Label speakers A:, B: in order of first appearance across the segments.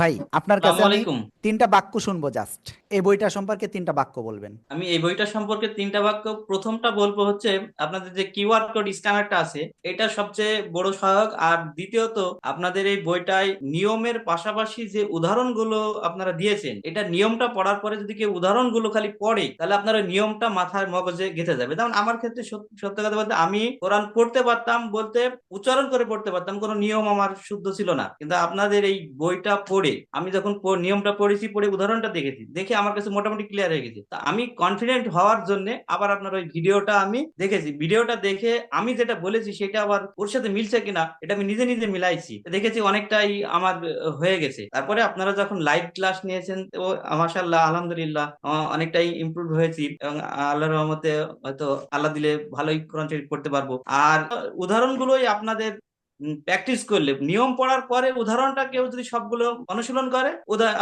A: ভাই আপনার কাছে আমি তিনটা বাক্য শুনব জাস্ট এই বইটা সম্পর্কে তিনটা বাক্য বলবেন।
B: আমি এই বইটা সম্পর্কে তিনটা বাক্য প্রথমটা বলব হচ্ছে আপনাদের যে কিউআর কোড স্ক্যানারটা আছে এটা সবচেয়ে বড় সহায়ক। আর দ্বিতীয়ত আপনাদের এই বইটায় নিয়মের পাশাপাশি যে উদাহরণগুলো আপনারা দিয়েছেন এটা নিয়মটা পড়ার পরে যদি কেউ উদাহরণগুলো খালি পড়ে তাহলে আপনার ওই নিয়মটা মাথায় মগজে গেঁথে যাবে। যেমন আমার ক্ষেত্রে সত্য কথা বলতে আমি কোরআন পড়তে পারতাম বলতে উচ্চারণ করে পড়তে পারতাম কোনো নিয়ম আমার শুদ্ধ ছিল না। কিন্তু আপনাদের এই বইটা পড়ে আমি যখন নিয়মটা পড়েছি, পড়ে উদাহরণটা দেখেছি, দেখে আমার কাছে মোটামুটি ক্লিয়ার হয়ে গেছে। তা আমি কনফিডেন্ট হওয়ার জন্য আবার আপনার ওই ভিডিওটা আমি দেখেছি। ভিডিওটা দেখে আমি যেটা বলেছি, সেটা আবার ওর সাথে মিলছে কিনা, এটা আমি নিজে নিজে মিলাইছি। দেখেছি অনেকটাই আমার হয়ে গেছে। তারপরে আপনারা যখন লাইভ ক্লাস নিয়েছেন তো মাশাল্লাহ আলহামদুলিল্লাহ অনেকটাই ইমপ্রুভ হয়েছি এবং আল্লাহর রহমতে হয়তো আল্লাহ দিলে ভালোই পড়তে পারব। আর উদাহরণগুলোই আপনাদের প্র্যাকটিস করলে, নিয়ম পড়ার পরে উদাহরণটা কেউ যদি সবগুলো অনুশীলন করে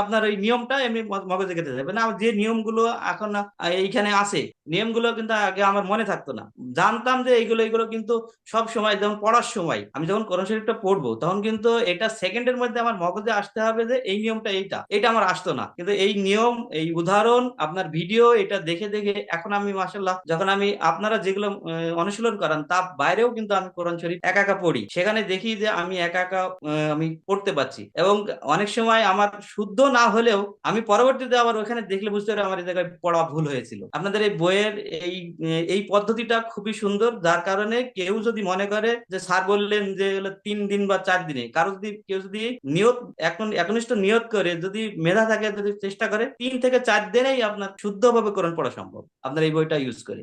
B: আপনার ওই নিয়মটা এমনি মগজে গেঁথে যাবে। না, যে নিয়মগুলো এখন এইখানে আছে, নিয়মগুলো কিন্তু আগে আমার মনে থাকতো না। জানতাম যে এইগুলো এইগুলো কিন্তু সব সময়, যেমন পড়ার সময়, আমি যখন কোরআন শরীফটা পড়ব, তখন কিন্তু এটা সেকেন্ডের মধ্যে আমার মগজে আসতে হবে যে এই নিয়মটা এইটা এটা আমার আসতো না। কিন্তু এই নিয়ম, এই উদাহরণ, আপনার ভিডিও এটা দেখে দেখে এখন আমি মাসাল্লাহ যখন আমি আপনারা যেগুলো অনুশীলন করান, তার বাইরেও কিন্তু আমি কোরআন শরীফ একা একা পড়ি। সেখানে দেখি যে আমি একা একা আমি পড়তে পারছি। এবং অনেক সময় আমার শুদ্ধ না হলেও আমি পরবর্তীতে আবার ওখানে দেখলে বুঝতে পারি আমার এই জায়গায় পড়া ভুল হয়েছিল। আপনাদের এই বইয়ের এই এই পদ্ধতিটা খুবই সুন্দর। যার কারণে কেউ যদি মনে করে যে স্যার বললেন যে তিন দিন বা চার দিনে, কারও যদি, কেউ যদি নিয়ত, এখন, একনিষ্ঠ নিয়ত করে, যদি মেধা থাকে, যদি চেষ্টা করে, তিন থেকে চার দিনেই আপনার শুদ্ধভাবে কোরআন পড়া সম্ভব। আপনার এই বইটা ইউজ করে